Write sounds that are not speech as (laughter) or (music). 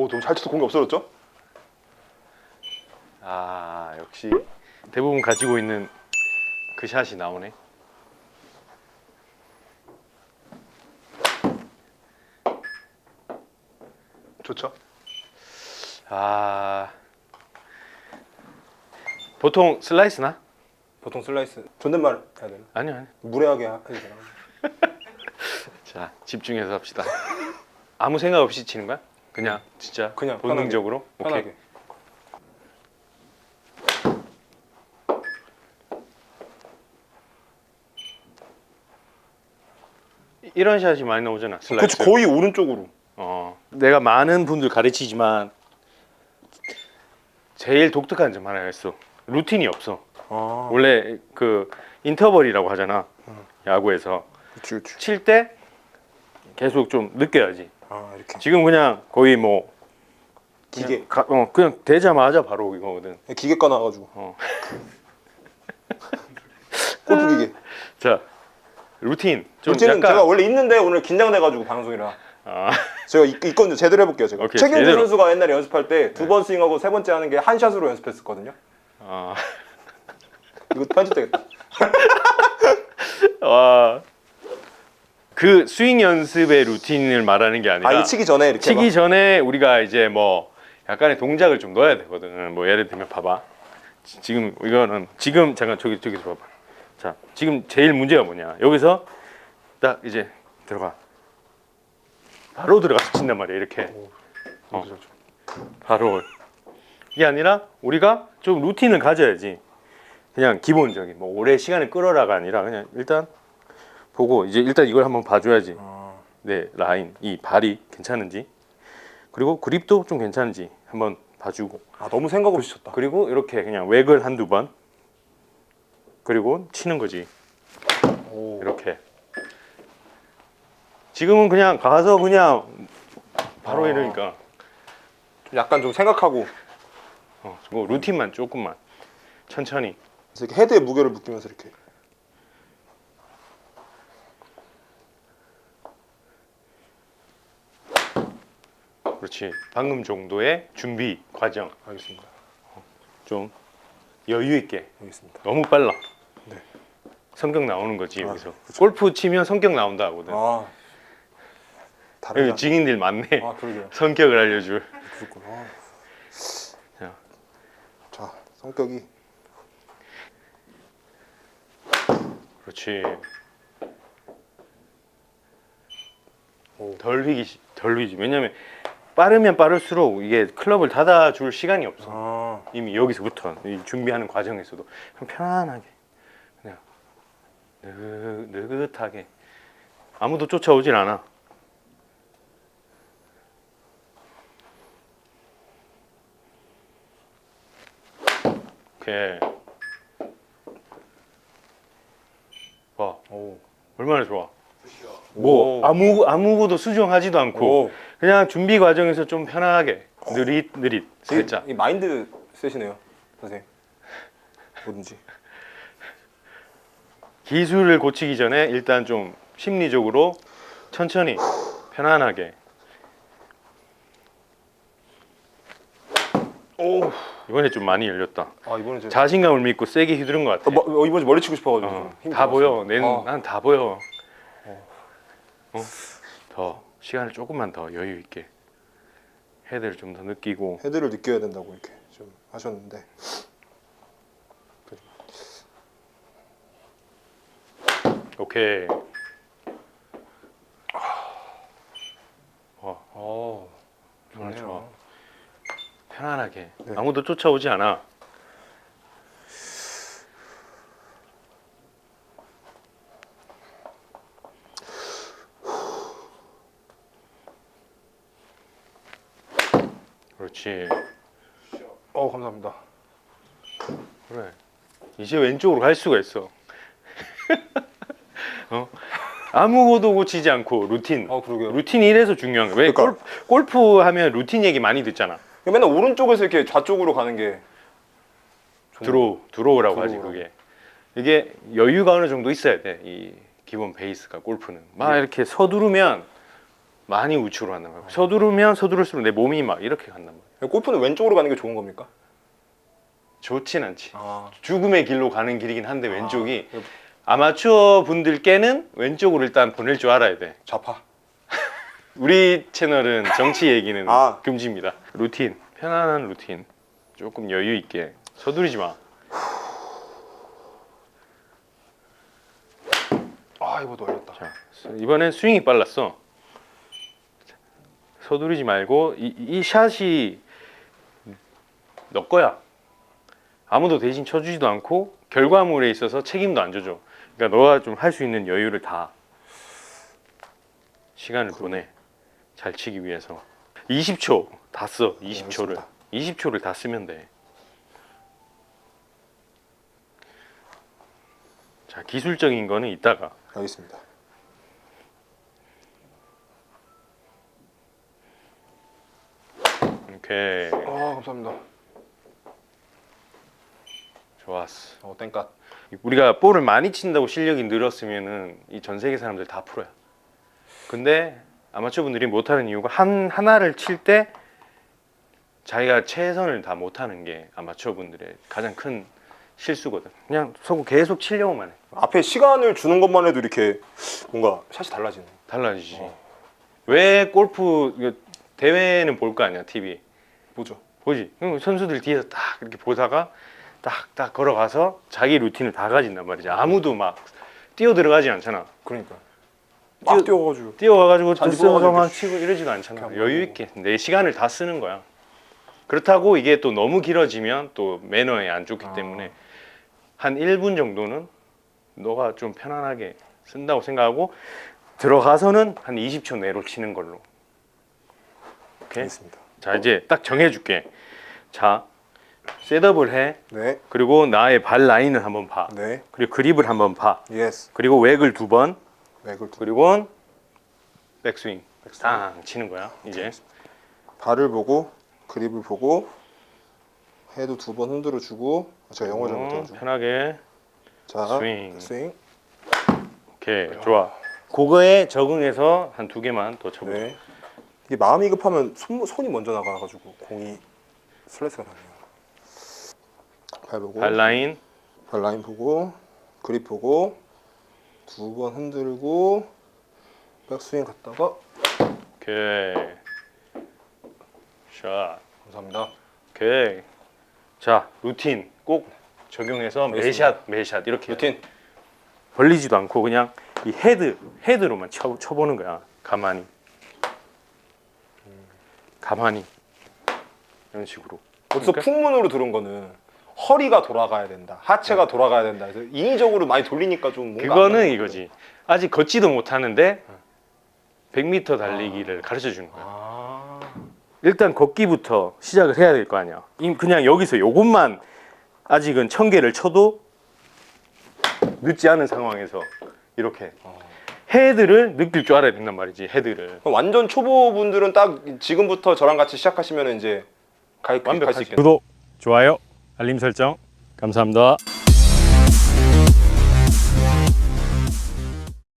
오 너무 잘 쳐서 공이 없어졌죠? 아 역시 대부분 가지고 있는 그 샷이 나오네. 좋죠. 아 보통 슬라이스나? 보통 슬라이스 존댓말 해야 되나? 아니요 아니요. 무례하게 하- 해도 되나? (laughs) 자 집중해서 합시다. 아무 생각 없이 치는 거야? 그냥 진짜 그냥 본능적으로. 오케이. 편하게. 이런 샷이 많이 나오잖아. 슬라이스. 그렇지 거의 오른쪽으로. 어, 내가 많은 분들 가르치지만 제일 독특한 점 하나 있어. 루틴이 없어. 아 원래 그 인터벌이라고 하잖아. 야구에서 그렇지 그렇지. 칠 때 계속 좀 느껴야지. 아 이렇게 지금 그냥 거의 뭐 기계 그냥, 가, 어, 그냥 되자마자 바로 이거거든. 기계 꺼놔가지고 어. (laughs) 골프 기계. (laughs) 자 루틴 좀 루틴은 약간 제가 원래 있는데 오늘 긴장돼가지고 방송이라 아, (laughs) 제가 이- 이건 제대로 해볼게요 제가. 오케이, 최경주 제대로. 선수가 옛날에 연습할 때 두 번 스윙하고 세 번째 하는 게 한 샷으로 연습했었거든요. 아, 이거 편집되겠다. 와. 그 스윙 연습의 루틴을 말하는 게 아니라 아 이거 치기 전에 이렇게 치기 전에 우리가 이제 뭐 약간의 동작을 좀 넣어야 되거든. 뭐 예를 들면 봐봐. 지- 지금 이거는 지금 잠깐 저기 저기서 봐봐. 자, 지금 제일 문제가 뭐냐? 여기서 딱 이제 들어가. 바로 들어가서 친단 말이야. 이렇게. 어. 바로 이게 아니라 우리가 좀 루틴을 가져야지. 그냥 기본적인 뭐 오래 시간을 끌어라가 아니라 그냥 일단 보고 이제 일단 이걸 한번 봐줘야지. 아, 네 라인 이 발이 괜찮은지 그리고 그립도 좀 괜찮은지 한번 봐주고 아 너무 생각 없이 쳤다. 그리고 이렇게 그냥 웩을 한두 번 그리고 치는 거지 오. 이렇게 지금은 그냥 가서 그냥 바로 아. 이러니까 좀 약간 좀 생각하고 어, 뭐 루틴만 조금만 천천히 그래서 이렇게 헤드에 무게를 느끼면서 이렇게. 그렇지 방금 정도의 준비 과정 알겠습니다. 좀 여유 있게 알겠습니다. 너무 빨라 네. 성격 나오는 거지 아, 여기서 그쵸. 골프 치면 성격 나온다 하거든 아 여기 다르다. 증인들 많네. 아 그러게요. (laughs) 성격을 알려줄. 그렇구나. 자. 자 성격이 그렇지. 오. 덜 휘기 시- 덜 휘지. 왜냐면 빠르면 빠를수록 이게 클럽을 닫아줄 시간이 없어. 아 이미 여기서부터 이 준비하는 과정에서도 그냥 편안하게 그냥 느긋, 느긋하게 아무도 쫓아오질 않아. 오케이. 와, 오. 얼마나 좋아. 뭐 아무 아무것도 수정하지도 않고 오. 그냥 준비 과정에서 좀 편하게 느릿 느릿 살짝. 이 마인드 셋이네요, 선생님. 뭐든지. 기술을 고치기 전에 일단 좀 심리적으로 천천히 편안하게 오. 이번에 좀 많이 열렸다 아 이번에 제가 자신감을 믿고 세게 휘두른 것 같아 어, 뭐, 어, 이번에 머리 치고 싶어가지고 어, 힘이 다. 내는 어. 난다 보여 어? 더 시간을 조금만 더 여유 있게 헤드를 좀 더 느끼고 헤드를 느껴야 된다고 이렇게 좀 하셨는데 오케이 와 어. 정말. 좋아 편안하게 네. 아무도 쫓아오지 않아 그렇지 어 감사합니다. 그래 이제 왼쪽으로 갈 수가 있어 (laughs) 어? 아무것도 고치지 않고 루틴 어 그러게요. 루틴이 이래서 중요한 거야 왜 그러니까. 골프, 골프 하면 루틴 얘기 많이 듣잖아 맨날 오른쪽에서 이렇게 좌쪽으로 가는 게. 드로우 드로우라고 하지 드로우라고. 그게 이게 여유가 어느 정도 있어야 돼 이 기본 베이스가 골프는 막 예. 이렇게 서두르면 많이 우측으로 간단 말이야. 서두르면 서두를수록 내 몸이 막 이렇게 간단 말이야. 골프는 왼쪽으로 가는 게 좋은 겁니까? 좋진 않지. 아, 죽음의 길로 가는 길이긴 한데 왼쪽이 아마추어 분들께는 왼쪽으로 일단 보낼 줄 알아야 돼. 좌파. (laughs) 우리 채널은 정치 얘기는 아. 금지입니다. 루틴, 편안한 루틴, 조금 여유 있게 서두르지 마. 아, 이거 놀렸다. 자, 이번엔 스윙이 빨랐어. 서두르지 말고 이, 이 샷이 너 거야. 아무도 대신 쳐주지도 않고 결과물에 있어서 책임도 안 져줘. 그러니까 너가 좀 할 수 있는 여유를 다 시간을 보내. 잘 치기 위해서. 20초 다 써. 20초를. 알겠습니다. 20초를 다 쓰면 돼. 자, 기술적인 거는 이따가 알겠습니다. 오케이. 아, 감사합니다. 좋았어. 어, 땡갓. 우리가 볼을 많이 친다고 실력이 늘었으면은 이 전 세계 사람들 다 프로야. 근데 아마추어 분들이 못하는 이유가 한 하나를 칠 때 자기가 최선을 다 못하는 게 아마추어 분들의 가장 큰 실수거든. 그냥 서고 계속 치려고만 해. 앞에 시간을 주는 것만 해도 이렇게 뭔가 샷이 달라지네. 달라지지. 어. 왜 골프 대회는 볼 거 아니야 TV 보죠. 보지. 그럼 선수들 뒤에서 딱 이렇게 보다가 딱딱 걸어가서 자기 루틴을 다 가진단 말이지. 아무도 막 뛰어 들어가지 않잖아. 그러니까. 막 뛰어- 뛰어가지고. 뛰어와가지고 잔디 뽑아가지고 막 치고 이러지도 않잖아. 그냥 여유 있게 내 시간을 다 쓰는 거야. 그렇다고 이게 또 너무 길어지면 또 매너에 안 좋기 아. 때문에 한 1분 정도는 너가 좀 편안하게 쓴다고 생각하고 들어가서는 한 20초 내로 치는 걸로. 오케이. 알겠습니다. 자 이제 딱 정해줄게. 자 셋업을 해. 네. 그리고 나의 발 라인을 한번 봐. 네. 그리고 그립을 한번 봐. 예스. 그리고 웩을 두 번. 맥을 두. 그리고 백스윙. 백스윙. 땅 치는 거야. 이제 발을 보고 그립을 보고 헤드 두 번 흔들어 주고 제가 영어 잘 어, 못해가지고 편하게. 자 스윙. 스윙 오케이 좋아. 그거에 적응해서 한 두 개만 더 쳐보자. 네 이게 마음이 급하면 손, 손이 먼저 나가가지고 공이 슬래스가 나네요 발 보고 발 라인. 발 라인 보고 그립 보고 두 번 흔들고 백스윙 갔다가 오케이. 샷. 감사합니다 오케이. 자 루틴 꼭 적용해서 매샷 매샷 이렇게 루틴 벌리지도 않고 그냥 이 헤드 헤드로만 쳐, 쳐보는 거야. 가만히. 가만히. 이런 식으로. 그러니까? 풍문으로 들은 거는 허리가 돌아가야 된다 하체가 돌아가야 된다 그래서 인위적으로 많이 돌리니까 좀 뭔가 안 그거는 맞는 이거지. 아직 걷지도 못하는데 100m 달리기를 가르쳐 주는 거야. 아 일단 걷기부터 시작을 해야 될 거 아니야. 이- 그냥 여기서 요것만 아직은 천 개를 쳐도 늦지 않은 상황에서 이렇게 헤드를 느낄 줄 알아야 된단 말이지. 헤드를 그럼 완전 초보분들은 딱 지금부터 저랑 같이 시작하시면 이제 갈수 완벽하지. 있겠네 구독, 좋아요, 알림 설정 감사합니다.